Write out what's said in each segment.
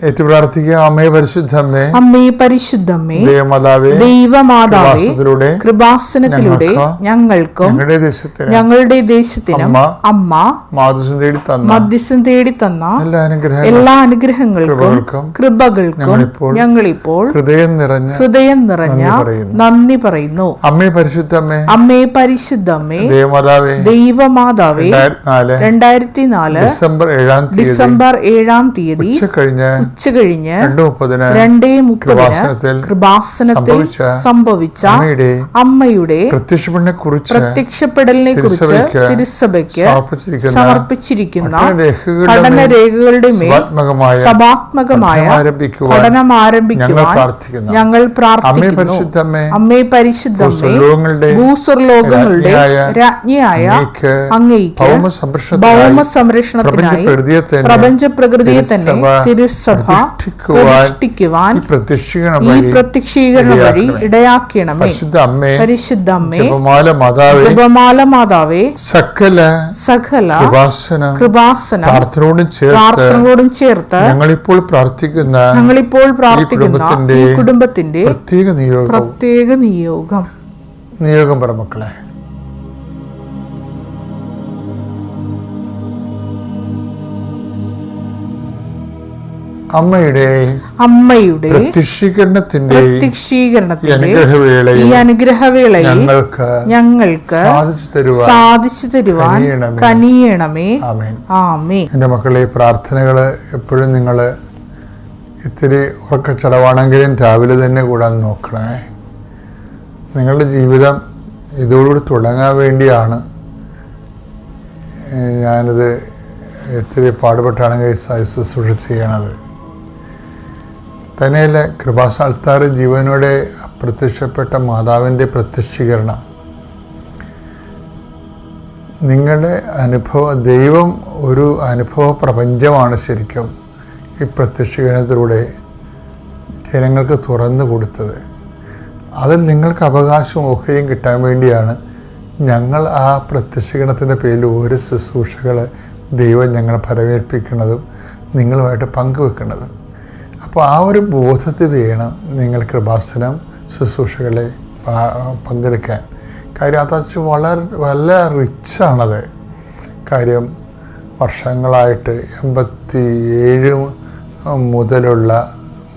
ഏറ്റു പ്രാർത്ഥിക്കുക അമ്മേ പരിശുദ്ധമ്മേ അമ്മേ പരിശുദ്ധമ്മേ ദൈവമാതാവേ ദൈവമാതാവേ കൃപാസനത്തിലൂടെ ഞങ്ങൾക്ക് ഞങ്ങളുടെ ദേശത്തിന് ഞങ്ങളുടെ ദേശത്തിനും അമ്മ മാതൃസം തേടി തന്ന മധ്യസ്ഥം തേടി തന്ന എല്ലാ അനുഗ്രഹങ്ങളും എല്ലാ അനുഗ്രഹങ്ങൾക്കും കൃപകൾക്കും ഞങ്ങളിപ്പോൾ ഹൃദയം നിറഞ്ഞ ഹൃദയം നിറഞ്ഞ നന്ദി പറയുന്നു. അമ്മേ പരിശുദ്ധമ്മേ അമ്മേ പരിശുദ്ധമ്മേ ദൈവമാതാവേ ദൈവമാതാവേ രണ്ടായിരത്തി നാല് ഡിസംബർ ഏഴാം ഡിസംബർ ഏഴാം തീയതി ഉച്ച കഴിഞ്ഞ് ഉച്ച കഴിഞ്ഞ് രണ്ടു മുപ്പതിന് കൃപാസനത്തിൽ സംഭവിച്ച അമ്മയുടെ പ്രത്യക്ഷപ്പെടലിനെ കുറിച്ച് പ്രത്യക്ഷപ്പെടലിനെ കുറിച്ച് തിരുസഭയ്ക്ക് സമർപ്പിച്ചിരിക്കുന്ന പഠന പഠനരേഖകളുടെ മേൽ സഭാത്മകമായ പഠനം ആരംഭിക്കുവാൻ പഠനം ഞങ്ങൾ പ്രാർത്ഥിക്കുന്നു. അമ്മേ പരിശുദ്ധ പരിശുദ്ധമേ ഭൂസ്വർലോകങ്ങളുടെ രാജ്ഞിയായ അങ്ങേക്ക് ഭൗമ സംരക്ഷണത്തിനായി പ്രപഞ്ചപ്രകൃതിയെ തന്നെ പ്രപഞ്ച പ്രകൃതിയെ തന്നെ തിരുസഭ പ്രതിഷ്ഠിക്കുവാൻ ഈ പ്രത്യക്ഷീകരണം വഴി ഇടയാക്കണമേ. പരിശുദ്ധ അമ്മേ പരിശുദ്ധ അമ്മേ ജപമാല മാതാവേ ജപമാല മാതാവേ സകല സകല കൃപാസന കൃപാസന പ്രാർത്ഥനയോടും ചേർത്ത് പ്രാർത്ഥനകളോടും ചേർത്ത് ഞങ്ങളിപ്പോൾ പ്രാർത്ഥിക്കുന്ന ഞങ്ങളിപ്പോൾ പ്രാർത്ഥിക്കുന്ന കുടുംബത്തിന്റെ പ്രത്യേക നിയോഗം. പ്രത്യേക നിയോഗം. നിയോഗം പറ മക്കളെ. അമ്മയുടെ അമ്മയുടെ പ്രത്യക്ഷീകരണത്തിന്റെ പ്രത്യക്ഷീകരണത്തിന്റെ ഈ അനുഗ്രഹവേളയിൽ അനുഗ്രഹവേളയിൽ ഞങ്ങൾക്ക് ഞങ്ങൾക്ക് സാധിച്ചു തരുവാൻ സാധിച്ചു തരുവാൻ കനിയണമേ. ആമേ എന്റെ മക്കളെ പ്രാർത്ഥനകൾ പ്രാർത്ഥനകൾ എപ്പോഴും നിങ്ങൾ ഇത്തിരി ഉറക്കച്ചടവാണെങ്കിലും രാവിലെ തന്നെ കൂടാൻ നോക്കണേ. നിങ്ങളുടെ ജീവിതം ഇതോടുകൂടി തുടങ്ങാൻ വേണ്ടിയാണ് ഞാനിത് ഇത്തിരി പാടുപെട്ടാണെങ്കിൽ ശുശ്രൂഷ ചെയ്യണത്. തന്നെയല്ല കൃപാസാൽത്താർ ജീവനോടെ പ്രത്യക്ഷപ്പെട്ട മാതാവിന്റെ പ്രത്യക്ഷീകരണം. നിങ്ങളുടെ അനുഭവ ദൈവം ഒരു അനുഭവ പ്രപഞ്ചമാണ് ശരിക്കും ഈ പ്രത്യക്ഷീകരണത്തിലൂടെ ജനങ്ങൾക്ക് തുറന്നു കൊടുത്തത്. അതിൽ നിങ്ങൾക്ക് അവകാശവും ഓഹയും കിട്ടാൻ വേണ്ടിയാണ് ഞങ്ങൾ ആ പ്രത്യക്ഷീകരണത്തിന്റെ പേരിൽ ഒരു ശുശ്രൂഷകൾ ദൈവം ഞങ്ങളെ ഫലമേൽപ്പിക്കുന്നതും നിങ്ങളുമായിട്ട് പങ്കുവെക്കുന്നതും. അപ്പോൾ ആ ഒരു ബോധത്തിൽ വേണം നിങ്ങൾ കൃപാസനം ശുശ്രൂഷകളെ പങ്കെടുക്കാൻ. കാര്യം അതച്ച് വളരെ വളരെ റിച്ചാണത്. കാര്യം വർഷങ്ങളായിട്ട് എൺപത്തി ഏഴ് മുതലുള്ള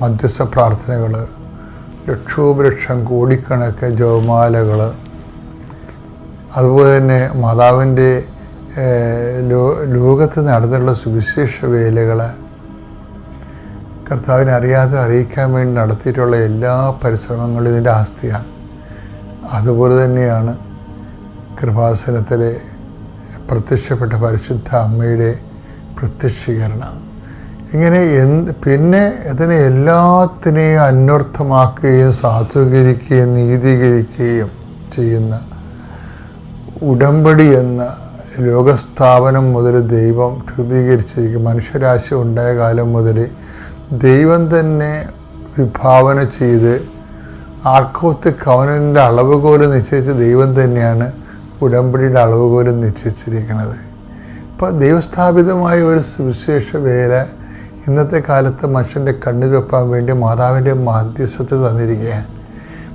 മധ്യസ്ഥ പ്രാർത്ഥനകൾ ലക്ഷോപലക്ഷം കോടിക്കണക്ക് ജോമാലകൾ അതുപോലെ തന്നെ മാതാവിന്റെ ലോ ലോകത്ത് നടന്നിട്ടുള്ള സുവിശേഷ വേലകൾ കർത്താവിനെ അറിയാതെ അറിയിക്കാൻ വേണ്ടി നടത്തിയിട്ടുള്ള എല്ലാ പരിശ്രമങ്ങളും ഇതിന്റെ ആസ്തിയാണ്. അതുപോലെ തന്നെയാണ് കൃപാസനത്തിലെ പ്രത്യക്ഷപ്പെട്ട പരിശുദ്ധ അമ്മയുടെ പ്രത്യക്ഷീകരണം. ഇങ്ങനെ എന്ത് പിന്നെ ഇതിനെ എല്ലാത്തിനെയും അന്വർത്ഥമാക്കുകയും സാധൂകരിക്കുകയും നീതീകരിക്കുകയും ചെയ്യുന്ന ഉടമ്പടി എന്ന ലോകസ്ഥാപനം മുതൽ ദൈവം രൂപീകരിച്ചിരിക്കും. മനുഷ്യരാശി ഉണ്ടായ കാലം മുതൽ ദൈവം തന്നെ വിഭാവന ചെയ്ത് ആർക്കോത്ത് കവനന്റെ അളവുകോൽ നിശ്ചയിച്ച ദൈവം തന്നെയാണ് ഉടമ്പടിയുടെ അളവുകോൽ നിശ്ചയിച്ചിരിക്കുന്നത്. ഇപ്പോൾ ദൈവസ്ഥാപിതമായ ഒരു സുവിശേഷ വേല ഇന്നത്തെ കാലത്ത് മനുഷ്യന്റെ കണ്ണിൽ വെപ്പാൻ വേണ്ടി മാതാവിന്റെ മാധ്യസ്ഥത്തിൽ തന്നിരിക്കുകയാണ്.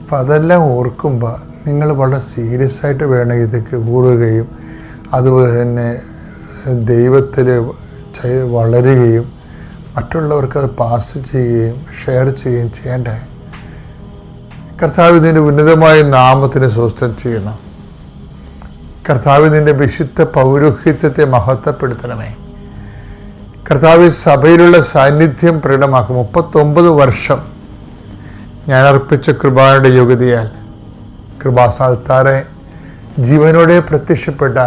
അപ്പം അതെല്ലാം ഓർക്കുമ്പോൾ നിങ്ങൾ വളരെ സീരിയസ് ആയിട്ട് വേണം ഇതൊക്കെ കൂടുകയും അതുപോലെ തന്നെ ദൈവത്തിൽ വളരുകയും മറ്റുള്ളവർക്ക് അത് പാസ് ചെയ്യുകയും ഷെയർ ചെയ്യുകയും ചെയ്യേണ്ടേ? കർത്താവ് ഉന്നതമായ നാമത്തിന് സ്വസ്ഥം ചെയ്യുന്നു. കർത്താവ് വിശുദ്ധ പൗരോഹിത്യത്തെ മഹത്വപ്പെടുത്തണമേ. കർത്താവ് സഭയിലുള്ള സാന്നിധ്യം പ്രകടമാക്കും. മുപ്പത്തൊമ്പത് വർഷം ഞാൻ അർപ്പിച്ച കൃപാനയുടെ യോഗ്യതയാൽ കൃപാസാൽത്താറെ ജീവനോടെ പ്രത്യക്ഷപ്പെട്ട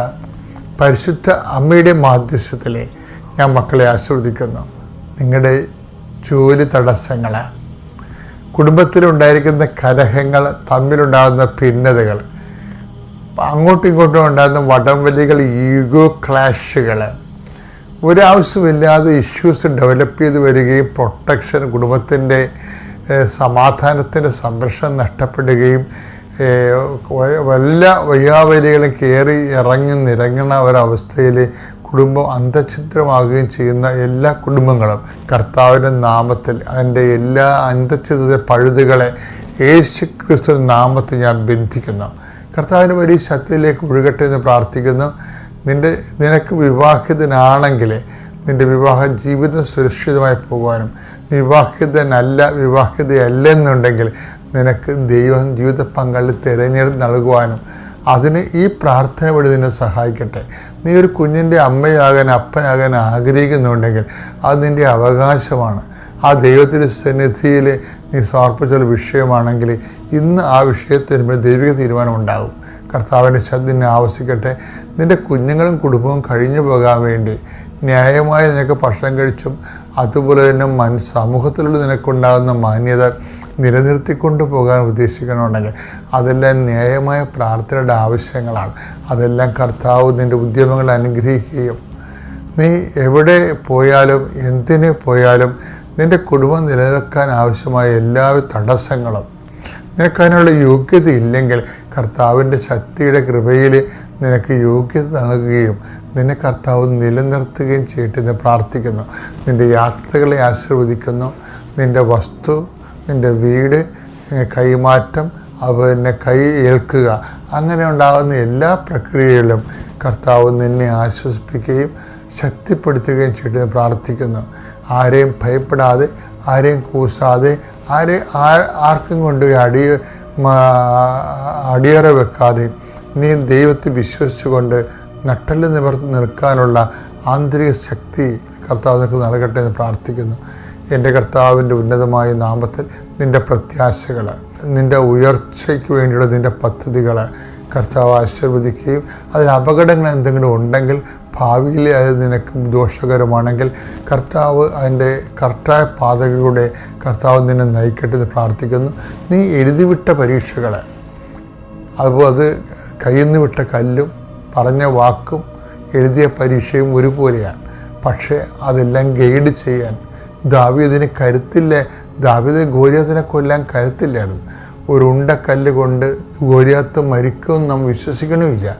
പരിശുദ്ധ അമ്മയുടെ മാധ്യസ്ഥത്തിലെ ഞാൻ മക്കളെ ആസ്വദിക്കുന്നു നിങ്ങളുടെ ജോലി തടസ്സങ്ങൾ കുടുംബത്തിലുണ്ടായിരിക്കുന്ന കലഹങ്ങൾ തമ്മിലുണ്ടാകുന്ന ഭിന്നതകൾ അങ്ങോട്ടും ഇങ്ങോട്ടും ഉണ്ടാകുന്ന വടംവലികൾ ഈഗോ ക്ലാഷുകൾ ഒരാവശ്യമില്ലാതെ ഇഷ്യൂസ് ഡെവലപ്പ് ചെയ്ത് വരികയും പ്രൊട്ടക്ഷൻ കുടുംബത്തിന്റെ സമാധാനത്തിന്റെ സംരക്ഷണം നഷ്ടപ്പെടുകയും എല്ലാ വയ്യാവലികളും കയറി ഇറങ്ങി നിരങ്ങുന്ന ഒരവസ്ഥയിൽ കുടുംബം അന്തഛിദ്രമാകുകയും ചെയ്യുന്ന എല്ലാ കുടുംബങ്ങളും കർത്താവിന്റെ നാമത്തിൽ അതിന്റെ എല്ലാ അന്തഛിദ്ര പഴുതുകളെ യേശു ക്രിസ്തു നാമത്തിൽ ഞാൻ ബന്ധിക്കുന്നു. കർത്താവിന്റെ വലിയ ശക്തിയിലേക്ക് ഒഴുകട്ടെ എന്ന് പ്രാർത്ഥിക്കുന്നു. നിന്റെ നിനക്ക് വിവാഹിതനാണെങ്കിൽ നിന്റെ വിവാഹ ജീവിതം സുരക്ഷിതമായി പോകാനും വിവാഹിതനല്ല വിവാഹിതയല്ലെന്നുണ്ടെങ്കിൽ നിനക്ക് ദൈവം ജീവിത പങ്കാളി തിരഞ്ഞെടുത്ത് നൽകുവാനും അതിന് ഈ പ്രാർത്ഥന വഴി നിന്നെ സഹായിക്കട്ടെ. നീ ഒരു കുഞ്ഞിന്റെ അമ്മയാകാൻ അപ്പനാകാൻ ആഗ്രഹിക്കുന്നുണ്ടെങ്കിൽ അത് നിന്റെ അവകാശമാണ്. ആ ദൈവത്തിന്റെ സന്നിധിയിൽ നീ സമർപ്പിച്ചൊരു വിഷയമാണെങ്കിൽ ഇന്ന് ആ വിഷയത്തിന് ദൈവിക തീരുമാനം ഉണ്ടാകും. കർത്താവിന്റെ നിന്നെ ആവശ്യിക്കട്ടെ നിന്റെ കുഞ്ഞുങ്ങളും കുടുംബവും കഴിഞ്ഞു പോകാൻ വേണ്ടി ന്യായമായി നിനക്ക് ഭക്ഷണം കഴിച്ചും അതുപോലെ തന്നെ മൻ സമൂഹത്തിലുള്ള നിനക്കുണ്ടാകുന്ന മാന്യത നിലനിർത്തിക്കൊണ്ട് പോകാൻ ഉദ്ദേശിക്കണമെന്നുണ്ടെങ്കിൽ അതെല്ലാം ന്യായമായ പ്രാർത്ഥനയുടെ ആവശ്യങ്ങളാണ്. അതെല്ലാം കർത്താവ് നിന്റെ ഉദ്യമങ്ങൾ അനുഗ്രഹിക്കുകയും നീ എവിടെ പോയാലും എന്തിന് പോയാലും നിന്റെ കുടുംബം നിലനിൽക്കാൻ ആവശ്യമായ എല്ലാ തടസ്സങ്ങളും നിനക്കതിനുള്ള യോഗ്യത ഇല്ലെങ്കിൽ കർത്താവിന്റെ ശക്തിയുടെ കൃപയിൽ നിനക്ക് യോഗ്യത നൽകുകയും നിന്നെ കർത്താവ് നിലനിർത്തുകയും ചെയ്തിട്ട് എന്ന് പ്രാർത്ഥിക്കുന്നു. നിന്റെ യാത്രകളെ ആശീർവദിക്കുന്നു. നിന്റെ വസ്തു നിന്റെ വീട് കൈമാറ്റം പിന്നെ കൈ ഏൽക്കുക. അങ്ങനെ ഉണ്ടാകുന്ന എല്ലാ പ്രക്രിയകളിലും കർത്താവ് നിന്നെ ആശ്വസിപ്പിക്കുകയും ശക്തിപ്പെടുത്തുകയും ചെയ്തിട്ട് പ്രാർത്ഥിക്കുന്നു. ആരെയും ഭയപ്പെടാതെ ആരെയും കൂസാതെ ആരെ ആർക്കും കൊണ്ട് അടിയ അടിയറ വെക്കാതെ നീ ദൈവത്തെ വിശ്വസിച്ചുകൊണ്ട് നട്ടൽ നിവർത്തി നിൽക്കാനുള്ള ആന്തരിക ശക്തി കർത്താവ് നിനക്ക് നൽകട്ടെ എന്ന് പ്രാർത്ഥിക്കുന്നു. എന്റെ കർത്താവിന്റെ ഉന്നതമായ നാമത്തിൽ നിന്റെ പ്രത്യാശകൾ നിന്റെ ഉയർച്ചയ്ക്ക് വേണ്ടിയുള്ള നിന്റെ പദ്ധതികൾ കർത്താവ് ആശീർവദിക്കുകയും അതിൽ അപകടങ്ങൾ എന്തെങ്കിലും ഉണ്ടെങ്കിൽ ഭാവിയിൽ അത് നിനക്ക് ദോഷകരമാണെങ്കിൽ കർത്താവ് അതിന്റെ കറക്റ്റായ പാതകളിലൂടെ കർത്താവ് നിന്നെ നയിക്കട്ടെ എന്ന് പ്രാർത്ഥിക്കുന്നു. നീ എഴുതിവിട്ട പരീക്ഷകൾ അതുപോലെ അത് കയ്യിൽ നിന്ന് വിട്ട കല്ലും പറഞ്ഞ വാക്കും എഴുതിയ പരീക്ഷയും ഒരുപോലെയാണ്. പക്ഷേ അതെല്ലാം ഗൈഡ് ചെയ്യാൻ ദാവീദിന് കരുത്തില്ല. ദാവീദ് ഗോരിയാത്തിനെ കൊല്ലാൻ കരുത്തില്ലായിരുന്നു. ഒരു ഉണ്ടക്കല്ല് കൊണ്ട് ഗോരിയാത്ത് മരിക്കുമെന്ന് നാം വിശ്വസിക്കണമില്ല.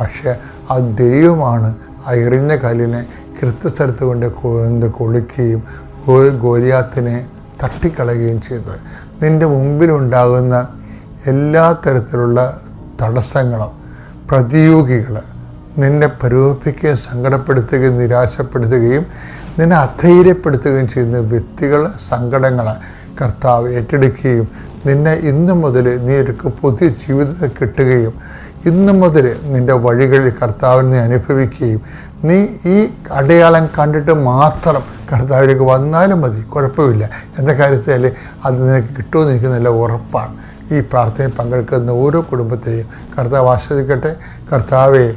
പക്ഷെ ആ ദൈവമാണ് ആ എറിഞ്ഞ കല്ലിനെ കൃത്യസ്ഥലത്ത് കൊണ്ട് കൊളുക്കുകയും ഗോരിയാത്തിനെ തട്ടിക്കളയുകയും ചെയ്തത്. നിന്റെ മുമ്പിലുണ്ടാകുന്ന എല്ലാ തരത്തിലുള്ള തടസ്സങ്ങളും പ്രതിയോഗികൾ നിന്നെ പ്രലോഭിക്കുകയും സങ്കടപ്പെടുത്തുകയും നിരാശപ്പെടുത്തുകയും നിന്നെ അധൈര്യപ്പെടുത്തുകയും ചെയ്യുന്ന വ്യക്തികൾ സങ്കടങ്ങൾ കർത്താവ് ഏറ്റെടുക്കുകയും നിന്നെ ഇന്നു മുതൽ നീ ഒരു പുതിയ ജീവിതം കിട്ടുകയും ഇന്നു മുതൽ നിന്റെ വഴികളിൽ കർത്താവിനെ അനുഭവിക്കുകയും നീ ഈ അടയാളം കണ്ടിട്ട് മാത്രം കർത്താവിലേക്ക് വന്നാലും മതി. കുഴപ്പമില്ല. എന്താ കാര്യത്തിൽ അത് നിനക്ക് കിട്ടുമെന്ന് എനിക്ക് നല്ല ഉറപ്പാണ്. ഈ പ്രാർത്ഥനയിൽ പങ്കെടുക്കുന്ന ഓരോ കുടുംബത്തെയും കർത്താവ് ആസ്വദിക്കട്ടെ കർത്താവെ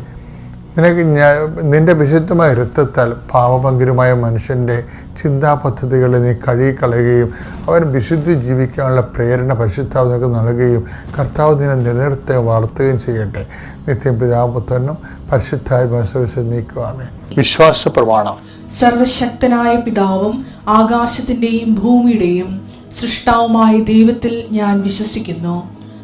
നിനക്ക് ഞാൻ നിന്റെ വിശുദ്ധമായ രക്തത്താൽ പാവപങ്കരുമായ മനുഷ്യന്റെ ചിന്താ പദ്ധതികളെ നീ കഴുകിക്കളയുകയും അവൻ വിശുദ്ധി ജീവിക്കാനുള്ള പ്രേരണ പരിശുദ്ധാവ് നിനക്ക് നൽകുകയും കർത്താവ് നിന്നെ നിലനിർത്തുകയും വളർത്തുകയും ചെയ്യട്ടെ. നിത്യം പിതാപുത്രനും പരിശുദ്ധായ മനസ്സവിശ്വ നീക്കുവാമേ വിശ്വാസ പ്രമാണം. സർവശക്തനായ പിതാവും ആകാശത്തിന്റെയും ഭൂമിയുടെയും സൃഷ്ടാവുമായ ദൈവത്തിൽ ഞാൻ വിശ്വസിക്കുന്നു.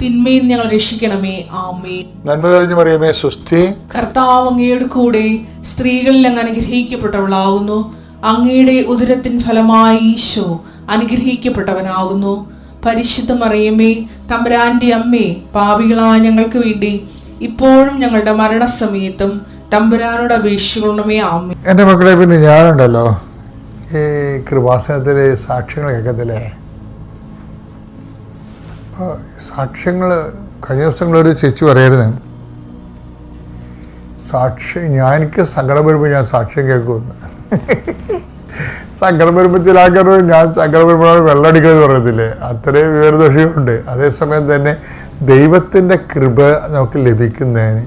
തിന്മയിൽ ഞങ്ങൾ രക്ഷിക്കണമേ. ആമേ നന്മ തെളിഞ്ഞു പറയുമേ സുസ്ഥി കർത്താവ് അങ്ങയുടെ കൂടെ സ്ത്രീകളിൽ അങ്ങ് അനുഗ്രഹിക്കപ്പെട്ടവളാകുന്നു. അങ്ങയുടെ ഉദരത്തിൻ ഫലമായി ഈശോ അനുഗ്രഹിക്കപ്പെട്ടവനാകുന്നു. പരിശുദ്ധ മറിയമ്മേ തമ്പുരാന്റെ അമ്മേ പാവികളായ ഞങ്ങൾക്ക് വേണ്ടി ഇപ്പോഴും ഞങ്ങളുടെ മരണസമയത്തും തമ്പുരാനോട് അപേക്ഷിക്കണമേ. ആമേ എന്റെ മക്കളെ പിന്നെ ഞാനുണ്ടല്ലോ. ഈ കൃപാസനത്തിലെ സാക്ഷ്യങ്ങൾ കേൾക്കത്തില്ലേ? സാക്ഷ്യങ്ങൾ കഴിഞ്ഞ ദിവസങ്ങളൊരു ചേച്ചി പറയരുത് സാക്ഷി ഞാൻ എനിക്ക് സങ്കടം വരുമ്പോൾ ഞാൻ സാക്ഷ്യം കേൾക്കുമെന്ന്. സങ്കടം വരുമ്പോൾ ചില ആൾക്കാർ ഞാൻ സങ്കടം വരുമ്പോഴാണ് വെള്ളം അടിക്കണമെന്ന് പറയത്തില്ലേ? അത്രയും വിവരദോഷമുണ്ട് അതേസമയം തന്നെ ദൈവത്തിന്റെ കൃപ നമുക്ക് ലഭിക്കുന്നതിന്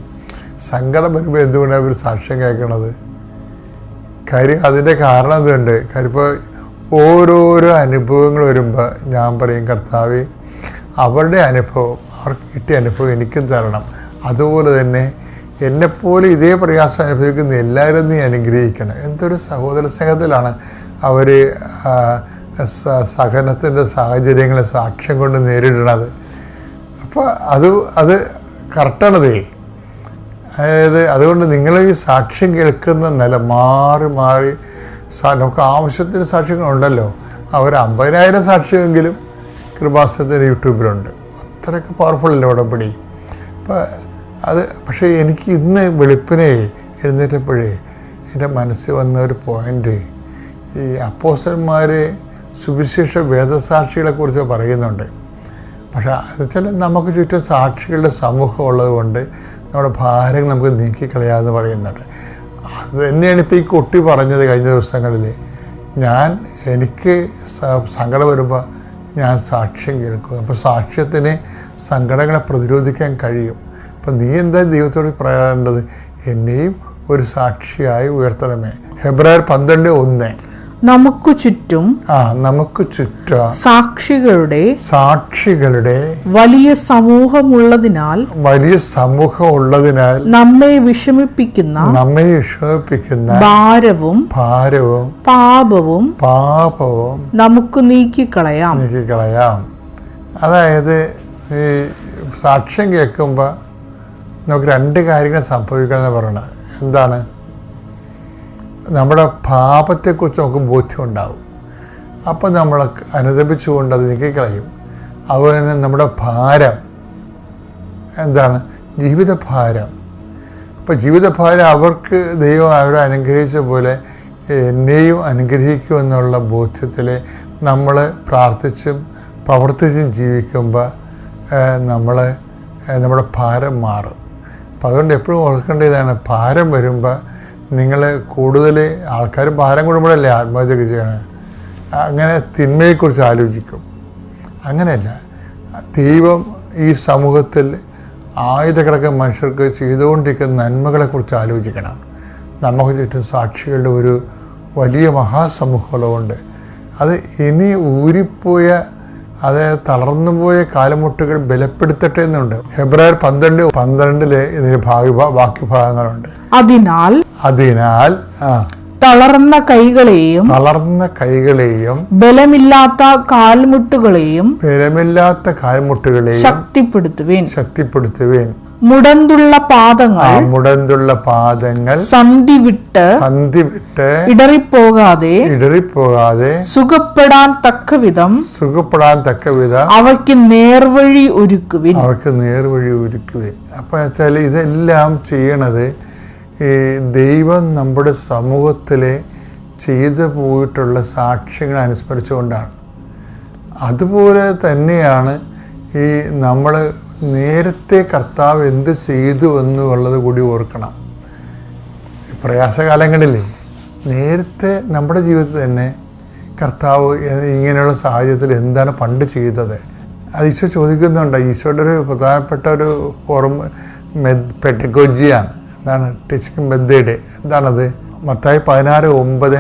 സങ്കടം വരുമ്പോൾ എന്തുകൊണ്ടാണ് ഒരു സാക്ഷ്യം കേൾക്കണത്? കാര്യം അതിന്റെ കാരണം എന്തുണ്ട്? കാര്യം ഇപ്പോൾ ഓരോരോ അനുഭവങ്ങൾ വരുമ്പോൾ ഞാൻ പറയും കർത്താവ് അവരുടെ അനുഭവം അവർക്ക് കിട്ടിയ അനുഭവം എനിക്കും തരണം. അതുപോലെ തന്നെ എന്നെപ്പോലെ ഇതേ പ്രയാസം അനുഭവിക്കുന്ന എല്ലാവരും നീ അനുഗ്രഹിക്കണം. എന്തൊരു സഹോദര സ്നേഹത്തിലാണ് അവർ സഹനത്തിന്റെ സാഹചര്യങ്ങളെ സാക്ഷ്യം കൊണ്ട് നേരിടണത് അപ്പോൾ അത് അത് കറക്റ്റാണതേ. അതായത് അതുകൊണ്ട് നിങ്ങൾ ഈ സാക്ഷ്യം കേൾക്കുന്ന നില മാറി മാറി നമുക്ക് ആവശ്യത്തിന് സാക്ഷ്യങ്ങളുണ്ടല്ലോ. അവർ അമ്പതിനായിരം സാക്ഷ്യമെങ്കിലും കൃപാസനത്തിന് യൂട്യൂബിലുണ്ട്. അത്രയൊക്കെ പവർഫുൾ അല്ലേ ഉടമ്പടി? അപ്പോൾ അത് പക്ഷേ എനിക്ക് ഇന്ന് വെളുപ്പിനെ എഴുന്നേറ്റപ്പോഴേ എന്റെ മനസ്സിൽ വന്ന ഒരു പോയിന്റ് ഈ അപ്പോസന്മാർ സുവിശേഷ വേദസാക്ഷികളെ വേദസാക്ഷികളെക്കുറിച്ച് പറയുന്നുണ്ട്. പക്ഷേ അത് വെച്ചാൽ നമുക്ക് ചുറ്റും സാക്ഷികളുടെ സമൂഹം ഉള്ളതുകൊണ്ട് നമ്മുടെ ഭാരങ്ങൾ നമുക്ക് നീക്കിക്കളയാമെന്ന് പറയുന്നുണ്ട്. അത് തന്നെയാണ് ഇപ്പോൾ ഈ കുട്ടി പറഞ്ഞത് കഴിഞ്ഞ ദിവസങ്ങളിൽ ഞാൻ എനിക്ക് സങ്കടം വരുമ്പോൾ ഞാൻ സാക്ഷ്യം കേൾക്കും. അപ്പോൾ സാക്ഷ്യത്തിന് സങ്കടങ്ങളെ പ്രതിരോധിക്കാൻ കഴിയും. അപ്പം നീ എന്താ ദൈവത്തോട് പറയേണ്ടത് എന്നെയും ഒരു സാക്ഷിയായി ഉയർത്തണമേ. ഫെബ്രുവരി പന്ത്രണ്ട് ഒന്ന്. നമുക്ക് ചുറ്റും ആ നമുക്ക് ചുറ്റും സാക്ഷികളുടെ സാക്ഷികളുടെ വലിയ സമൂഹമുള്ളതിനാൽ വലിയ സമൂഹം ഉള്ളതിനാൽ നമ്മെ വിഷമിപ്പിക്കുന്ന നമ്മെ വിഷമിപ്പിക്കുന്ന ഭാരവും ഭാരവും പാപവും പാപവും നമുക്ക് നീക്കിക്കളയാം. നീക്കിക്കളയാം. അതായത് ഈ സാക്ഷ്യം കേൾക്കുമ്പോൾ നമുക്ക് രണ്ട് കാര്യങ്ങൾ സംഭവിക്കണമെന്ന് പറയണത്. എന്താണ്? നമ്മുടെ പാപത്തെക്കുറിച്ച് നമുക്ക് ബോധ്യം ഉണ്ടാവും അപ്പോൾ നമ്മൾ അനുദപിച്ചുകൊണ്ട് അത് നീക്കിക്കളയും. അതുപോലെ തന്നെ നമ്മുടെ ഭാരം. എന്താണ്? ജീവിതഭാരം. അപ്പോൾ ജീവിതഭാരം അവർക്ക് ദൈവം അവരെ അനുഗ്രഹിച്ച പോലെ എന്നെയും അനുഗ്രഹിക്കുമെന്നുള്ള ബോധ്യത്തിൽ നമ്മൾ പ്രാർത്ഥിച്ചും പ്രവർത്തിച്ചും ജീവിക്കുമ്പോൾ നമ്മൾ നമ്മുടെ ഭാരം മാറും. അപ്പം അതുകൊണ്ട് എപ്പോഴും ഓർക്കേണ്ട ഇതാണ് ഭാരം വരുമ്പോൾ നിങ്ങൾ കൂടുതൽ ആൾക്കാർ ഭാരം കൂടുമ്പോഴല്ലേ ആത്മഹത്യയൊക്കെ ചെയ്യണേ? അങ്ങനെ തിന്മയെക്കുറിച്ച് ആലോചിക്കും. അങ്ങനെയല്ല. ദൈവം ഈ സമൂഹത്തിൽ ആയുധക്കിടക്കം മനുഷ്യർക്ക് ചെയ്തുകൊണ്ടിരിക്കുന്ന നന്മകളെക്കുറിച്ച് ആലോചിക്കണം. നമുക്ക് ചുറ്റും സാക്ഷികളുടെ ഒരു വലിയ മഹാസമൂഹമുള്ളതുകൊണ്ട് അത് ഇനി ഊരിപ്പോയ അത് തളർന്നുപോയ കാലമുട്ടുകൾ ബലപ്പെടുത്തട്ടെ എന്നുണ്ട്. ഫെബ്രുവരി പന്ത്രണ്ട് പന്ത്രണ്ടിൽ ഇതിന് ഭാഗി ബാക്കി ഭാഗങ്ങളുണ്ട്. അതിനാൽ അതിനാൽ തളർന്ന കൈകളെയും തളർന്ന കൈകളെയും ബലമില്ലാത്ത കാൽമുട്ടുകളെയും ബലമില്ലാത്ത കാൽമുട്ടുകളെയും ശക്തിപ്പെടുത്തുവേൻ. ശക്തിപ്പെടുത്തുവേൻ. മുടന്തുള്ള പാദങ്ങൾ മുടന്തുള്ള പാദങ്ങൾ സന്ധി വിട്ട് സന്ധി വിട്ട് ഇടറിപ്പോകാതെ ഇടറിപ്പോകാതെ സുഖപ്പെടാൻ തക്കവിധം സുഖപ്പെടാൻ തക്ക വിധം അവയ്ക്ക് നേർവഴി ഒരുക്കുവിൻ. അവർക്ക് നേർവഴി ഒരുക്കുവിൻ. അപ്പൊ വെച്ചാൽ ഇതെല്ലാം ചെയ്യണത് ദൈവം നമ്മുടെ സമൂഹത്തിലെ ചെയ്തു പോയിട്ടുള്ള സാക്ഷ്യങ്ങൾ അനുസ്മരിച്ചുകൊണ്ടാണ്. അതുപോലെ തന്നെയാണ് ഈ നമ്മൾ നേരത്തെ കർത്താവ് എന്ത് ചെയ്തു എന്നുള്ളത് കൂടി ഓർക്കണം. പ്രയാസകാലങ്ങളിൽ നേരത്തെ നമ്മുടെ ജീവിതത്തിൽ തന്നെ കർത്താവ് ഇങ്ങനെയുള്ള സാഹചര്യത്തിൽ എന്താണ് പണ്ട് ചെയ്തത്? അത് ഈശോ ചോദിക്കുന്നുണ്ട്. ഈശോയുടെ ഒരു പ്രധാനപ്പെട്ട ഒരു ഓർമ്മ പെഡഗോജിയാണ്. എന്താണ് ടീച്ചിങ് മെത്തേഡ് എന്താണത്? മത്തായി പതിനാറ് ഒമ്പത്.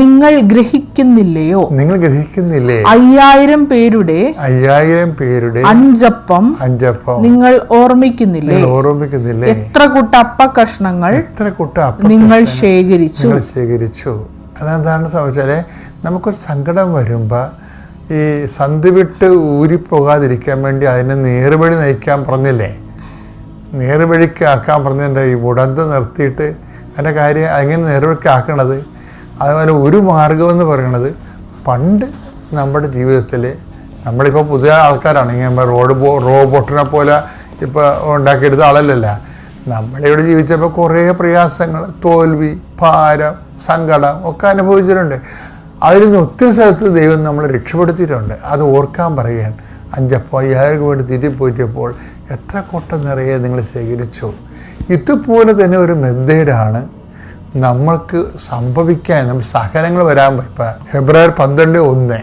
നിങ്ങൾ ഗ്രഹിക്കുന്നില്ലയോ? നിങ്ങൾ ഗ്രഹിക്കുന്നില്ലേ? അയ്യായിരം പേരുടെ അയ്യായിരം പേരുടെ അഞ്ചപ്പം അഞ്ചപ്പം. നിങ്ങൾ ഓർമ്മിക്കുന്നില്ലേ? നിങ്ങൾ ഓർമ്മിക്കുന്നില്ലേ? എത്ര കൂട്ട അപ്പ കഷ്ണങ്ങൾ എത്ര കൂട്ട അപ്പം നിങ്ങൾ ശേഖരിച്ചു? നിങ്ങൾ ശേഖരിച്ചു? അതെന്താണ് സംഭവിച്ചാൽ നമുക്കൊരു സങ്കടം വരുമ്പോൾ ഈ സന്ധി വിട്ട് ഊരിപ്പോകാതിരിക്കാൻ വേണ്ടി അതിനെ നേർവഴി നയിക്കാൻ പറഞ്ഞില്ലേ? നേർവഴിക്ക് ആക്കാൻ പറഞ്ഞതിന്റെ ഈ ഉടന്ത് നിർത്തിയിട്ട് അതിന്റെ കാര്യം എങ്ങനെ നേർവഴിക്ക് ആക്കണത് അതുപോലെ ഒരു മാർഗമെന്ന് പറയണത് പണ്ട് നമ്മുടെ ജീവിതത്തിൽ നമ്മളിപ്പോൾ പുതിയ ആൾക്കാരാണ്. ഇങ്ങനെ റോഡ് ബോ റോബോട്ടിനെ പോലെ ഇപ്പോൾ ഉണ്ടാക്കിയെടുത്ത ആളല്ലല്ല. നമ്മളിവിടെ ജീവിച്ചപ്പോൾ കുറേ പ്രയാസങ്ങൾ തോൽവി ഭാരം സങ്കടം ഒക്കെ അനുഭവിച്ചിട്ടുണ്ട്. അതിൽ നിന്ന് ഒത്തിരി സ്ഥലത്ത് ദൈവം നമ്മളെ രക്ഷപ്പെടുത്തിയിട്ടുണ്ട്. അത് ഓർക്കാൻ പറയുകയാണ്. അഞ്ചപ്പോൾ അയ്യായിരം വേണ്ടി തിരിപ്പോറ്റിയപ്പോൾ എത്ര കൊട്ട നിറയെ നിങ്ങൾ ശേഖരിച്ചു? ഇതുപോലെ തന്നെ ഒരു മെത്തേഡാണ് നമ്മൾക്ക് സംഭവിക്കാൻ നമ്മൾ സഹനങ്ങൾ വരാൻ ഇപ്പം ഫെബ്രുവരി പന്ത്രണ്ട് ഒന്ന്.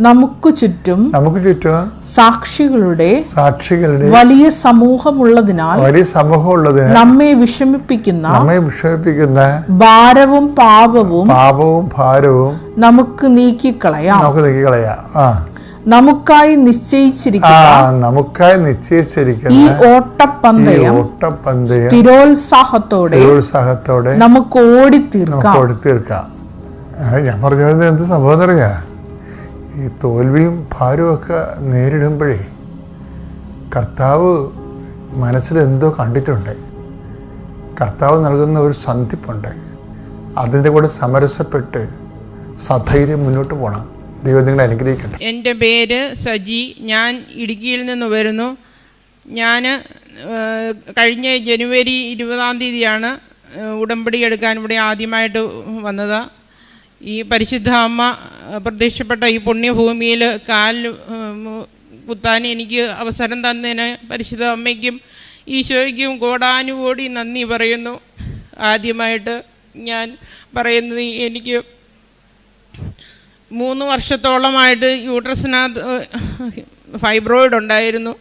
നമുക്ക് ചുറ്റും നമുക്ക് ചുറ്റും സാക്ഷികളുടെ സാക്ഷികളുടെ വലിയ സമൂഹമുള്ളതിനാൽ വലിയ സമൂഹമുള്ളതിനാൽ നമ്മെ വിഷമിപ്പിക്കുന്ന നമ്മെ വിഷമിപ്പിക്കുന്ന ഭാരവും പാപവും പാപവും ഭാരവും നമുക്ക് നീക്കിക്കളയാം. നമുക്ക് നീക്കിക്കളയാം. ആ. നമുക്കായി നിശ്ചയിച്ചിരിക്കുന്ന നമുക്കായി നിശ്ചയിച്ചിരിക്കുന്ന ഈ ഓട്ടപ്പന്തയം ഓട്ടപ്പന്തയം സ്ഥിരോത്സാഹത്തോടെ സ്ഥിരോത്സാഹത്തോടെ നമുക്ക് ഓടിത്തീർക്കാം. തീർക്കാം ഓടി തീർക്കാം ഞാൻ പറഞ്ഞു വരുന്നത് എന്ത് സംഭവം അറിയാ ഈ തോൽവിയും ഭാരവും ഒക്കെ നേരിടുമ്പോഴേ കർത്താവ് മനസ്സിൽ എന്തോ കണ്ടിട്ടുണ്ട്. കർത്താവ് നൽകുന്ന ഒരു സന്ധിപ്പുണ്ട്. അതിന്റെ കൂടെ സമരസപ്പെട്ട് സധൈര്യം മുന്നോട്ട് പോകണം ദൈവം നിങ്ങളെ അനുഗ്രഹിക്കട്ടെ. എന്റെ പേര് സജി. ഞാൻ ഇടുക്കിയിൽ നിന്ന് വരുന്നു. ഞാൻ കഴിഞ്ഞ ജനുവരി ഇരുപതാം തീയതിയാണ് ഉടമ്പടി എടുക്കാൻ ഇവിടെ ആദ്യമായിട്ട് വന്നത്. ഈ പരിശുദ്ധ അമ്മ പ്രത്യക്ഷപ്പെട്ട ഈ പുണ്യഭൂമിയിൽ കാൽ കുത്താൻ എനിക്ക് അവസരം തന്നതിന് പരിശുദ്ധ അമ്മയ്ക്കും ഈശോയ്ക്കും കോടാനുകോടി നന്ദി പറയുന്നു. ആദ്യമായിട്ട് ഞാൻ പറയുന്നത് എനിക്ക് മൂന്ന് വർഷത്തോളമായിട്ട് യൂട്രസിനകത്ത് ഫൈബ്രോയിഡ് ഉണ്ടായിരുന്നു.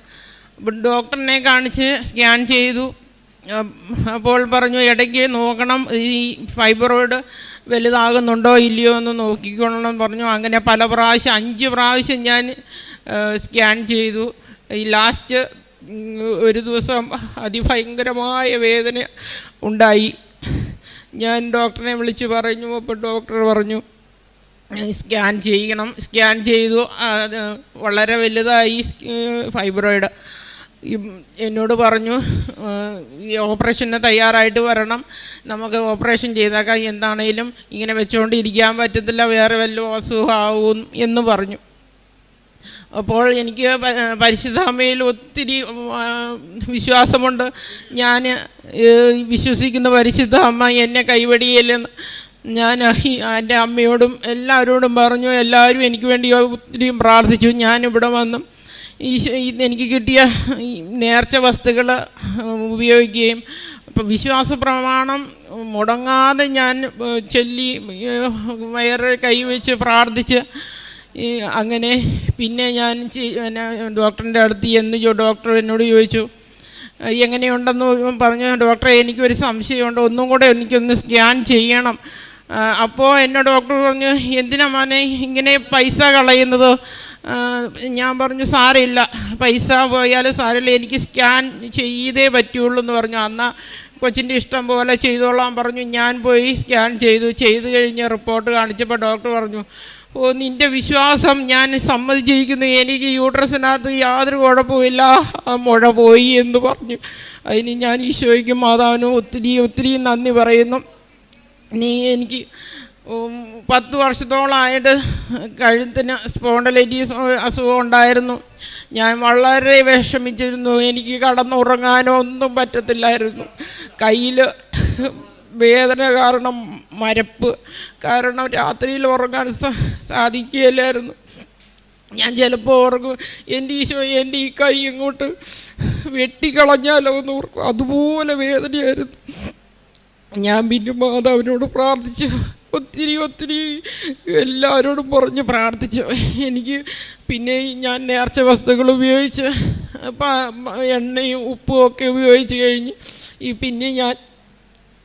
ഡോക്ടറിനെ കാണിച്ച് സ്കാൻ ചെയ്തു. അപ്പോൾ പറഞ്ഞു ഇടയ്ക്ക് നോക്കണം ഈ ഫൈബ്രോയിഡ് വലുതാകുന്നുണ്ടോ ഇല്ലയോ എന്ന് നോക്കിക്കൊള്ളണം പറഞ്ഞു. അങ്ങനെ പല പ്രാവശ്യം അഞ്ച് പ്രാവശ്യം ഞാൻ സ്കാൻ ചെയ്തു. ഈ ലാസ്റ്റ് ഒരു ദിവസം അതിഭയങ്കരമായ വേദന ഉണ്ടായി. ഞാൻ ഡോക്ടറിനെ വിളിച്ച് പറഞ്ഞു അപ്പോൾ ഡോക്ടർ പറഞ്ഞു സ്കാൻ ചെയ്യണം. സ്കാൻ ചെയ്തു. അത് വളരെ വലുതായി ഫൈബ്രോയിഡ് എന്നോട് പറഞ്ഞു ഈ ഓപ്പറേഷന് തയ്യാറായിട്ട് വരണം. നമുക്ക് ഓപ്പറേഷൻ ചെയ്തേക്കാം. എന്താണേലും ഇങ്ങനെ വെച്ചുകൊണ്ടിരിക്കാൻ പറ്റത്തില്ല. വേറെ വല്ല അസുഖമാവും എന്ന് പറഞ്ഞു. അപ്പോൾ എനിക്ക് പരിശുദ്ധാമയിൽ ഒത്തിരി വിശ്വാസമുണ്ട്. ഞാൻ വിശ്വസിക്കുന്ന പരിശുദ്ധ അമ്മ എന്നെ കൈവടിയില്ലെന്ന് ഞാൻ എന്റെ അമ്മയോടും എല്ലാവരോടും പറഞ്ഞു എല്ലാവരും എനിക്ക് വേണ്ടി ഒത്തിരിയും പ്രാർത്ഥിച്ചു. ഞാനിവിടെ വന്നു ഈ എനിക്ക് കിട്ടിയ നേർച്ച വസ്തുക്കൾ ഉപയോഗിക്കുകയും അപ്പം വിശ്വാസ പ്രമാണം മുടങ്ങാതെ ഞാൻ ചൊല്ലി വയറ് കൈവച്ച് പ്രാർത്ഥിച്ച് അങ്ങനെ പിന്നെ ഞാൻ ഡോക്ടറിന്റെ അടുത്ത് എന്ന് ഡോക്ടർ എന്നോട് ചോദിച്ചു "ഏഹ്, എങ്ങനെയുണ്ടെന്ന് പറഞ്ഞു ഡോക്ടറെ എനിക്കൊരു സംശയമുണ്ട്. ഒന്നും കൂടെ എനിക്കൊന്ന് സ്കാൻ ചെയ്യണം. അപ്പോൾ എന്നോട് ഡോക്ടർ പറഞ്ഞു എന്തിനാ മോനെ ഇങ്ങനെ പൈസ കളയുന്നത്? ഞാൻ പറഞ്ഞു സാരമില്ല. പൈസ പോയാലും സാരമില്ല. എനിക്ക് സ്കാൻ ചെയ്തേ പറ്റുള്ളൂ എന്ന് പറഞ്ഞു. അന്ന് കൊച്ചിന്റെ ഇഷ്ടം പോലെ ചെയ്തോളാൻ പറഞ്ഞു. ഞാൻ പോയി സ്കാൻ ചെയ്തു. ചെയ്തു കഴിഞ്ഞ് റിപ്പോർട്ട് കാണിച്ചപ്പോൾ ഡോക്ടർ പറഞ്ഞു ഓ നിന്റെ വിശ്വാസം ഞാൻ സമ്മതിച്ചിരിക്കുന്നു. എനിക്ക് യൂട്രസിനകത്ത് യാതൊരു കുഴപ്പമില്ല ആ മുഴ പോയി എന്ന് പറഞ്ഞു. അതിന് ഞാൻ ഈശോയ്ക്കും മാതാവിനും ഒത്തിരി ഒത്തിരി നന്ദി പറയുന്നു. നീ എനിക്ക് പത്ത് വർഷത്തോളമായിട്ട് കഴുത്തിന് സ്പോണ്ടലൈറ്റീസ് അസുഖം ഉണ്ടായിരുന്നു ഞാൻ വളരെ വിഷമിച്ചിരുന്നു. എനിക്ക് കടന്നുറങ്ങാനോ ഒന്നും പറ്റത്തില്ലായിരുന്നു. കയ്യിൽ വേദന കാരണം മരപ്പ് കാരണം രാത്രിയിൽ ഉറങ്ങാൻ സാധിക്കുകയില്ലായിരുന്നു. ഞാൻ ചിലപ്പോൾ ഓർക്കും എന്റെ ഈശോ എന്റെ ഈ കൈ ഇങ്ങോട്ട് വെട്ടിക്കളഞ്ഞാലോ എന്ന് ഓർക്കും. അതുപോലെ വേദനയായിരുന്നു. ഞാൻ പിന്നെ മാതാവിനോട് പ്രാർത്ഥിച്ചു. ഒത്തിരി ഒത്തിരി എല്ലാവരോടും പറഞ്ഞ് പ്രാർത്ഥിച്ചു. എനിക്ക് പിന്നെ ഞാൻ നേർച്ച വസ്തുക്കൾ ഉപയോഗിച്ച് എണ്ണയും ഉപ്പും ഒക്കെ ഉപയോഗിച്ച് കഴിഞ്ഞ് ഈ പിന്നെ ഞാൻ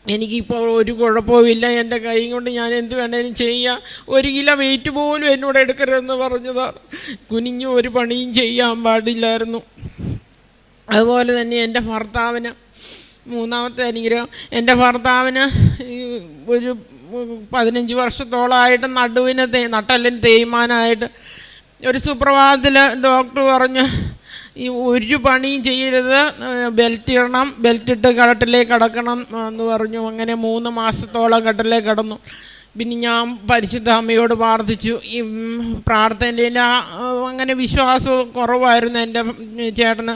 എനിക്കിപ്പോൾ ഒരു കുഴപ്പമില്ല എന്റെ കൈ കൊണ്ട് ഞാൻ എന്ത് വേണേലും ചെയ്യാം. ഒരു കിലോ വെയിറ്റ് പോലും എന്നോട് എടുക്കരുതെന്ന് പറഞ്ഞതാണ്. കുനിഞ്ഞു ഒരു പണിയും ചെയ്യാൻ പാടില്ലായിരുന്നു. അതുപോലെ തന്നെ എന്റെ ഭർത്താവിന് മൂന്നാമത്തെ അനുഗ്രഹം. എന്റെ ഭർത്താവിന് ഒരു പതിനഞ്ച് വർഷത്തോളമായിട്ട് നടുവിന് തേ നട്ടലിന് തേയ്മാനമായിട്ട് ഒരു സുപ്രഭാതത്തിൽ ഡോക്ടർ പറഞ്ഞു ഈ ഒരു പണിയും ചെയ്യരുത്. ബെൽറ്റ് ഇടണം. ബെൽറ്റ് ഇട്ട് കിടക്കണം എന്ന് പറഞ്ഞു. അങ്ങനെ മൂന്ന് മാസത്തോളം കട്ടിലേക്ക് കിടന്നു. പിന്നെ ഞാൻ പരിശുദ്ധ അമ്മയോട് പ്രാർത്ഥിച്ചു. ഈ പ്രാർത്ഥനയിൽ അങ്ങനെ വിശ്വാസം കുറവായിരുന്നു എന്റെ ചേട്ടന്.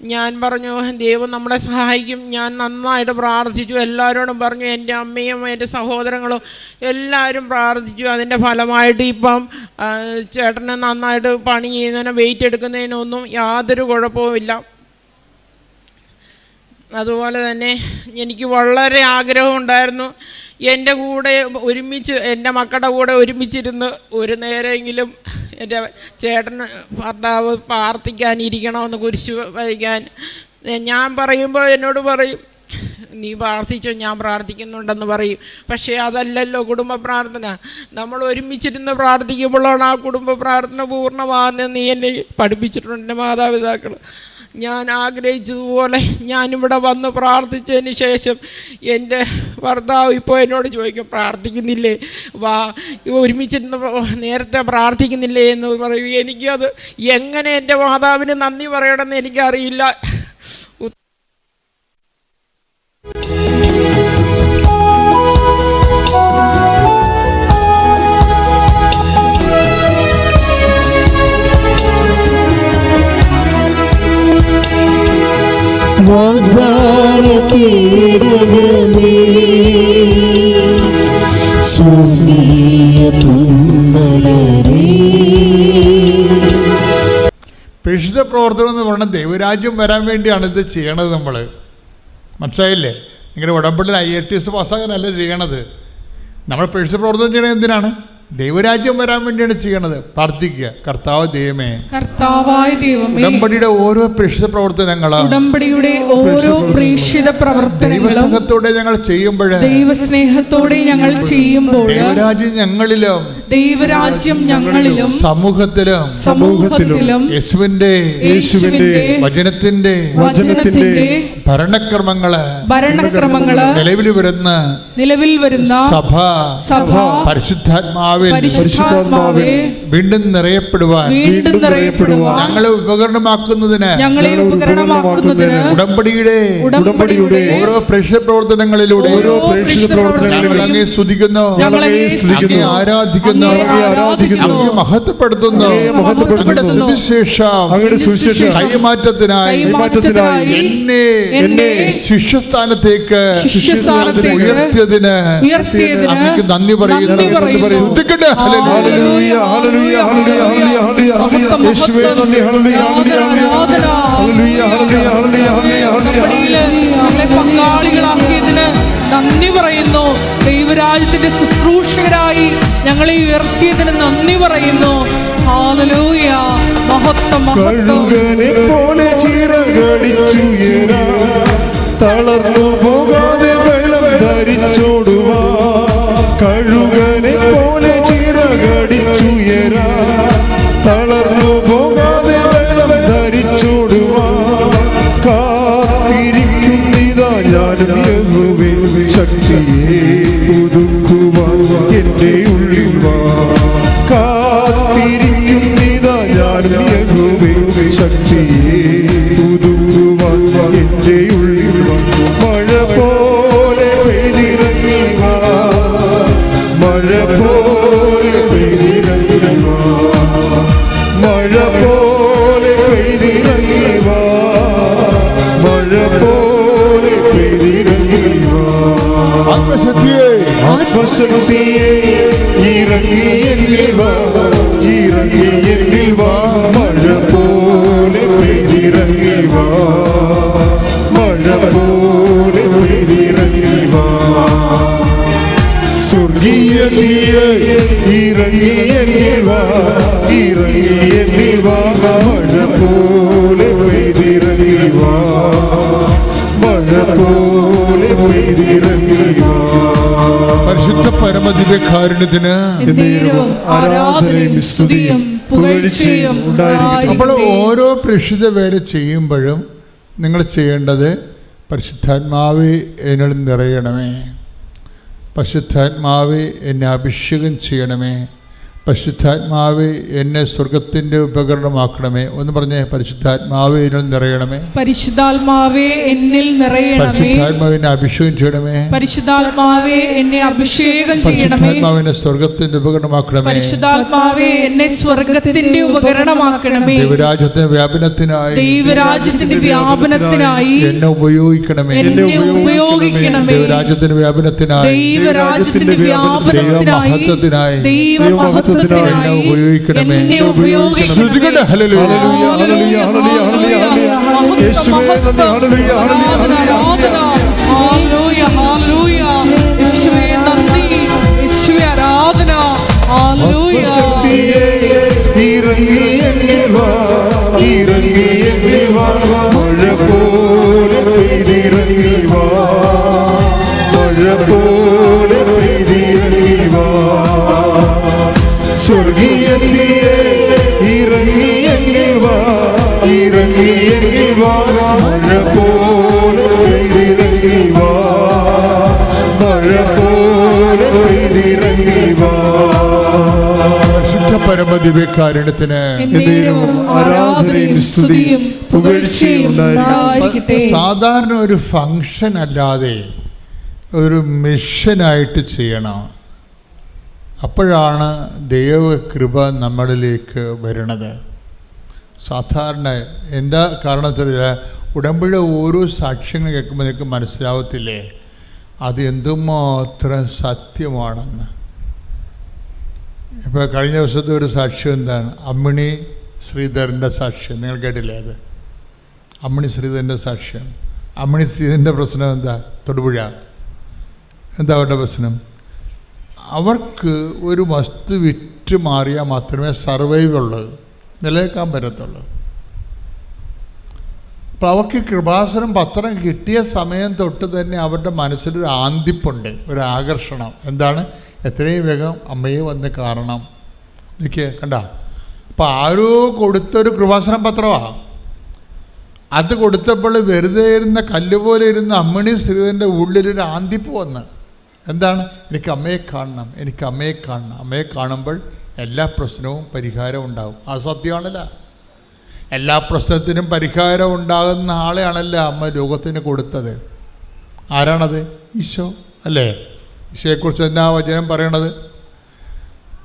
ഞാൻ പറഞ്ഞു ദൈവം നമ്മളെ സഹായിക്കും. ഞാൻ നന്നായിട്ട് പ്രാർത്ഥിച്ചു. എല്ലാവരോടും പറഞ്ഞു എന്റെ അമ്മയും എന്റെ സഹോദരങ്ങളും എല്ലാവരും പ്രാർത്ഥിച്ചു. അതിന്റെ ഫലമായിട്ട് ഇപ്പം ചേട്ടനെ നന്നായിട്ട് പണി ചെയ്യുന്നതിനും വെയിറ്റ് എടുക്കുന്നതിനൊന്നും യാതൊരു കുഴപ്പവുമില്ല അതുപോലെ തന്നെ എനിക്ക് വളരെ ആഗ്രഹമുണ്ടായിരുന്നു എന്റെ കൂടെ ഒരുമിച്ച് എന്റെ മക്കളുടെ കൂടെ ഒരുമിച്ചിരുന്ന് ഒരു നേരമെങ്കിലും എന്റെ ചേട്ടന് ഭർത്താവ് പ്രാർത്ഥിക്കാനിരിക്കണമെന്ന് കുരിശ് വഹിക്കാൻ ഞാൻ പറയുമ്പോൾ എന്നോട് പറയും നീ പ്രാർത്ഥിച്ചോ ഞാൻ പ്രാർത്ഥിക്കുന്നുണ്ടെന്ന് പറയും. പക്ഷേ അതല്ലല്ലോ കുടുംബ പ്രാർത്ഥന. നമ്മൾ ഒരുമിച്ചിരുന്ന് പ്രാർത്ഥിക്കുമ്പോഴാണ് ആ കുടുംബ പ്രാർത്ഥന പൂർണമാകുന്നത് നീ എന്നെ പഠിപ്പിച്ചിട്ടുണ്ട് എന്റെ മാതാപിതാക്കൾ ഞാൻ ആഗ്രഹിച്ചതുപോലെ ഞാനിവിടെ വന്ന് പ്രാർത്ഥിച്ചതിന് ശേഷം എന്റെ ഭർത്താവ് ഇപ്പോൾ എന്നോട് ചോദിക്കും പ്രാർത്ഥിക്കുന്നില്ലേ? വാ ഒരുമിച്ചിരുന്ന് നേരത്തെ പ്രാർത്ഥിക്കുന്നില്ലേ? എന്ന് പറയും. എനിക്കത് എങ്ങനെ എന്റെ മാതാവിന് നന്ദി പറയണമെന്ന് എനിക്കറിയില്ല. വാഗ്ദാന പ്രവർത്തനം എന്ന് പറഞ്ഞാൽ ദൈവരാജ്യം വരാൻ വേണ്ടിയാണ് ഇത് ചെയ്യണത് നമ്മൾ മനസ്സിലായില്ലേ? നിങ്ങളുടെ ഉടമ്പടിയിൽ ഐ എൽ ടി എസ് പാസ്സാകാനല്ല ചെയ്യണത്. നമ്മൾ പരിശുദ്ധ പ്രവർത്തനം ചെയ്യണത് എന്തിനാണ്? ദൈവരാജ്യം വരാൻ വേണ്ടിയാണ് ചെയ്യണത്. പ്രാർത്ഥിക്കുക. കർത്താവ് ദൈവമേ കർത്താവായ ദൈവമേ ഉടമ്പടിയുടെ ഓരോ പ്രേക്ഷിത പ്രവർത്തനങ്ങളും ഉടമ്പടിയുടെ ഓരോ പ്രേക്ഷിത പ്രവർത്തനങ്ങളും ദൈവസ്നേഹത്തോടെ ഞങ്ങൾ ചെയ്യുമ്പോൾ ദൈവസ്നേഹത്തോടെ ഞങ്ങൾ ചെയ്യുമ്പോൾ ദൈവരാജ്യം ഞങ്ങളിലും ദൈവരാജ്യം ഞങ്ങളിലും സമൂഹത്തിലും സമൂഹത്തിലും യേശുവിന്റെ യേശുവിന്റെ വചനത്തിന്റെ വചനത്തിന്റെ ഭരണക്രമങ്ങൾ ഭരണക്രമങ്ങൾ നിലവിൽ വരുന്ന നിലവിൽ വരുന്ന സഭ സഭ പരിശുദ്ധാത്മാവിൽ പരിശുദ്ധാത്മാവിൽ വീണ്ടും നിറയപ്പെടുവാൻ. വീണ്ടും നിറയപ്പെടുവാൻ. ഞങ്ങളെ ഉപകരണമാക്കുന്നതിന് ഞങ്ങളെ ഉപകരണമാക്കുന്നതിന് ഉടമ്പടിയുടെ ഉടമ്പടിയുടെ ഓരോ പ്രേക്ഷിത പ്രവർത്തനങ്ങളിലൂടെ ഓരോ പ്രേക്ഷിത പ്രവർത്തനങ്ങളിലൂടെ അങ്ങേ സ്തുതിക്കുന്നു. ആരാധിക്കുന്നു. ആരാധിക്കുന്നു. ആരാധിക്കുന്നു. മഹത്വപ്പെടുത്തുന്നു. അങ്ങയുടെ സുവിശേഷം. കൈമാറ്റത്തിനായി. എന്നെ എന്നെ ശിഷ്യസ്ഥാനത്തേക്ക് ഉയർത്തിയതിന് അങ്ങക്ക് നന്ദി പറയുന്നു. പങ്കാളികളാക്കിയതിന് നന്ദി പറയുന്നു. ദൈവരാജ്യത്തിന്റെ ശുശ്രൂഷകരായി ഞങ്ങളെ ഉയർത്തിയതിന് നന്ദി പറയുന്നു. ഹാലലൂയ മഹത്വം പോലെ ചിറകടിച്ചുയരാ തളർന്നു പോകാതെ ബലം ധരിച്ചോടുവാ. കഴുകനെ പോലെ ചിറകടിച്ചുയരാ കാത്തിരിക്കുന്നിതാ ഞാനും യഹോവേ ശക്തിയെ പുതുക്കുവാൻ എന്റെ ഉള്ളിൽ വാ മഴ പോലെ പെയ്തിറങ്ങി മഴ പോലെ പെയ്തിറങ്ങി മഴ പോലെ പെയ്തിറങ്ങി മഴ ആത്മശക്തിയെ ആത്മശക്തിയെ പോലെ പരിശുദ്ധ പരമദിവ്യകാരുണ്യത്തിന് ആരാധനയും സ്തുതിയും പുകഴ്ചയും. നമ്മൾ ഓരോ പ്രേക്ഷിത വേല ചെയ്യുമ്പോഴും നിങ്ങൾ ചെയ്യേണ്ടത് പരിശുദ്ധാത്മാവ് എന്നിൽ നിറയണമേ. പരിശുദ്ധാത്മാവ് എന്നെ അഭിഷേകം ചെയ്യണമേ. പരിശുദ്ധാത്മാവെ എന്നെ സ്വർഗത്തിന്റെ ഉപകരണമാക്കണമേ. ഒന്ന് പറഞ്ഞേ പരിശുദ്ധാത്മാവെ എന്നിൽ നിറയണമേ. പരിശുദ്ധാത്മാവേ എന്നിൽ നിറയണമേ. പരിശുദ്ധാത്മാവിനെ അഭിഷേകം ചെയ്യണമേ. പരിശുദ്ധാത്മാവേ എന്നെ അഭിഷേകം ചെയ്യണമേ. പരിശുദ്ധാത്മാവിനെ സ്വർഗത്തിന്റെ ഉപകരണമാക്കണമേ. പരിശുദ്ധാത്മാവേ എന്നെ സ്വർഗത്തിന്റെ ഉപകരണമാക്കണമേ. ദൈവരാജ്യത്തിന്റെ വ്യാപനത്തിനായി ദൈവരാജ്യത്തിന്റെ വ്യാപനത്തിനായി എന്നെ ഉപയോഗിക്കണമേ. എന്നെ ഉപയോഗിക്കണമേ. ദൈവരാജ്യത്തിന്റെ വ്യാപനത്തിനായി ദൈവരാജ്യത്തിന്റെ വ്യാപനത്തിനായി ദൈവമഹത്വത്തിനായി ദൈവമഹത്വത്തിനായി. എന്നെ ഉപയോഗിക്കണമേ. ഉപയോഗിക്കണമേ ഹല്ലേലൂയ. ഹല്ലേലൂയ, ഹല്ലേലൂയ, ഹല്ലേലൂയ. യേശുവേ നന്ദി, ഹല്ലേലൂയ, ഹല്ലേലൂയ, ഹല്ലേലൂയ. ഹല്ലേലൂയ, ഹല്ലേലൂയ. യേശുവേ നന്ദി യേശുവേ ആരാധന ഹല്ലേലൂയ. ശക്തിയെ ഇറങ്ങി എന്നേരവും ആരാധനയും സ്തുതിയും പുകഴ്ചയും സാധാരണ ഒരു ഫങ്ഷൻ അല്ലാതെ ഒരു മിഷനായിട്ട് ചെയ്യണം. അപ്പോഴാണ് ദൈവകൃപ നമ്മളിലേക്ക് വരുന്നത് സാധാരണ എന്താ കാരണത്തിൽ ഉടമ്പിഴ ഓരോ സാക്ഷ്യങ്ങൾ കേൾക്കുമ്പോൾ നിങ്ങൾക്ക് മനസ്സിലാവത്തില്ലേ? അത് എന്തുമാത്രം സത്യമാണെന്ന്. ഇപ്പോൾ കഴിഞ്ഞ ദിവസത്തെ ഒരു സാക്ഷ്യം എന്താണ്? അമ്മിണി ശ്രീധരന്റെ സാക്ഷ്യം. നിങ്ങൾ കേട്ടില്ലേ അത്? അമ്മിണി ശ്രീധരന്റെ സാക്ഷ്യം. അമ്മിണി ശ്രീധരന്റെ പ്രശ്നം എന്താ? തൊടുപുഴ. എന്താ അവരുടെ പ്രശ്നം? അവർക്ക് ഒരു വസ്തു വിറ്റ് മാറിയാൽ മാത്രമേ സർവൈവ് ഉള്ളത് നിലനിൽക്കാൻ പറ്റത്തുള്ളൂ. അപ്പോൾ അവർക്ക് കൃപാസനം പത്രം കിട്ടിയ സമയം തൊട്ട് തന്നെ അവരുടെ മനസ്സിലൊരു ആന്തിപ്പുണ്ട് ഒരു ആകർഷണം. എന്താണ്? എത്രയും വേഗം അമ്മയെ വന്ന് കാണണം. എനിക്ക് കണ്ട? അപ്പോൾ ആരോ കൊടുത്തൊരു കൃപാസനം പത്രമാണ് അത് കൊടുത്തപ്പോൾ വെറുതെ ഇരുന്ന കല്ലുപോലെ ഇരുന്ന അമ്മിണി സ്ഥിതിന്റെ ഉള്ളിലൊരു ആന്തിപ്പ് വന്ന്. എന്താണ്? എനിക്ക് അമ്മയെ കാണണം എനിക്ക് അമ്മയെ കാണണം. അമ്മയെ കാണുമ്പോൾ എല്ലാ പ്രശ്നവും പരിഹാരം ഉണ്ടാകും അത് സത്യമാണല്ലോ. എല്ലാ പ്രശ്നത്തിനും പരിഹാരം ഉണ്ടാകുന്ന ആളെയാണല്ലോ അമ്മ ലോകത്തിന് കൊടുത്തത്. ആരാണത്? ഈശോ അല്ലേ? ഈശോയെക്കുറിച്ച് എന്നാ വചനം പറയണത്?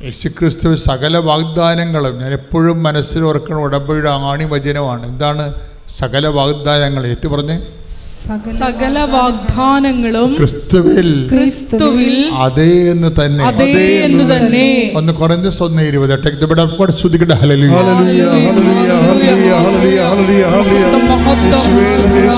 യേശുക്രിസ്തു സകല വാഗ്ദാനങ്ങളും ഞാൻ എപ്പോഴും മനസ്സിൽ ഓർക്കണ ഉടമ്പയുടെ ആണി വചനമാണ്. എന്താണ് സകല വാഗ്ദാനങ്ങൾ? ഏറ്റു പറഞ്ഞേ. സകല വാഗ്ദാനങ്ങളും ക്രിസ്തുവിൽ ക്രിസ്തുവിൽ അതേ എന്ന് തന്നെ. അതേ എന്ന് തന്നെ. ഒന്ന് കുറഞ്ഞ സ്വന്തം ഇരുപത്. Take the bid of God ശ്രുതിക്കട്ടെ ഹല്ലേലൂയ ഹല്ലേലൂയ. ഹല്ലേലൂയ ഹല്ലേലൂയ. ഹല്ലേലൂയ